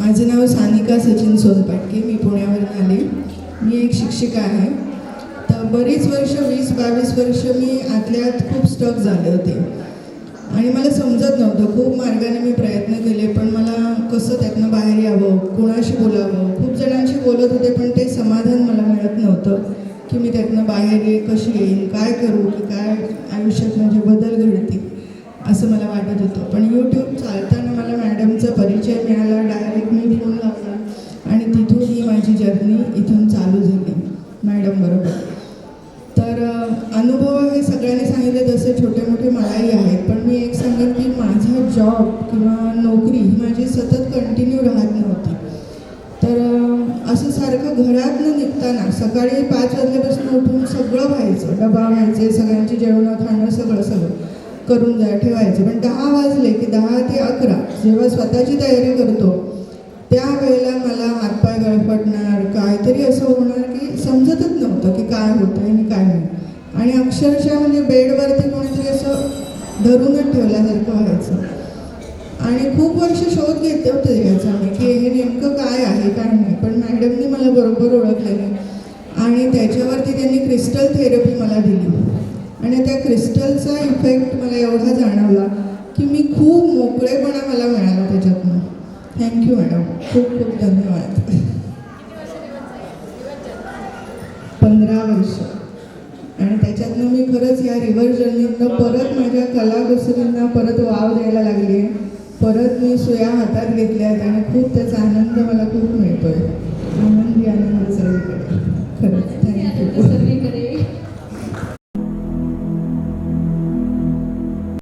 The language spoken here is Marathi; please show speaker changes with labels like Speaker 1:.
Speaker 1: माझं नाव सानिका सचिन सोनपाटके मी पुण्यावरून आले. मी एक शिक्षिका आहे. तर बरीच वर्ष वीस बावीस वर्ष मी आतल्यात खूप स्टक झाले होते. आणि मला समजत नव्हतं खूप मार्गाने मी प्रयत्न केले पण मला कसं त्यातनं बाहेर यावं कोणाशी बोलावं? खूप जणांशी बोलत होते पण ते समाधान मला मिळत नव्हतं की मी त्यातनं बाहेर ये कशी येईन काय करू की काय आयुष्यात म्हणजे बदल घडतील असं मला वाटत होतं. मॅडम बरोबर. तर अनुभव हे सगळ्यांनी सांगितले जसे छोटे मोठे मलाही आहेत. पण मी एक सांगेन की माझा जॉब किंवा नोकरी ही माझी सतत कंटिन्यू राहत नव्हती. तर असं सारखं घरातनं निघताना सकाळी पाच वाजल्यापासून उठून सगळं व्हायचं. डबा व्हायचे सगळ्यांची जेवणं खाणं सगळं सगळं करून जा ठेवायचे. पण दहा वाजले की दहा ते अकरा जेव्हा स्वतःची तयारी करतो त्यावेळेला मला हातपाय गळफटणार असं होणार की समजतच नव्हतं की काय होतं आणि काय नाही. आणि अक्षरशः म्हणजे बेडवरती कोणीतरी असं धरूनच ठेवल्यासारखं व्हायचं. आणि खूप वर्ष शोध घेतले होते याचा मी की हे नेमकं काय आहे काय नाही. पण मॅडमनी मला बरोबर ओळखलेलं. आणि त्याच्यावरती त्यांनी क्रिस्टल थेरपी मला दिली. आणि त्या क्रिस्टलचा इफेक्ट मला एवढा जाणवला की मी खूप मोकळेपणा मला मिळाला त्याच्यातनं. Thank you madam. खूप खूप धन्यवाद. पंधरा वर्ष. आणि त्याच्यातनं मी खरंच या रिव्हर जर्नीतनं परत माझ्या कलाकुसरींना परत वाव द्यायला लागली आहे परत मी सुया हातात घेतल्या आहेत आणि खूप त्याचा आनंद मला खूप मिळतो आहे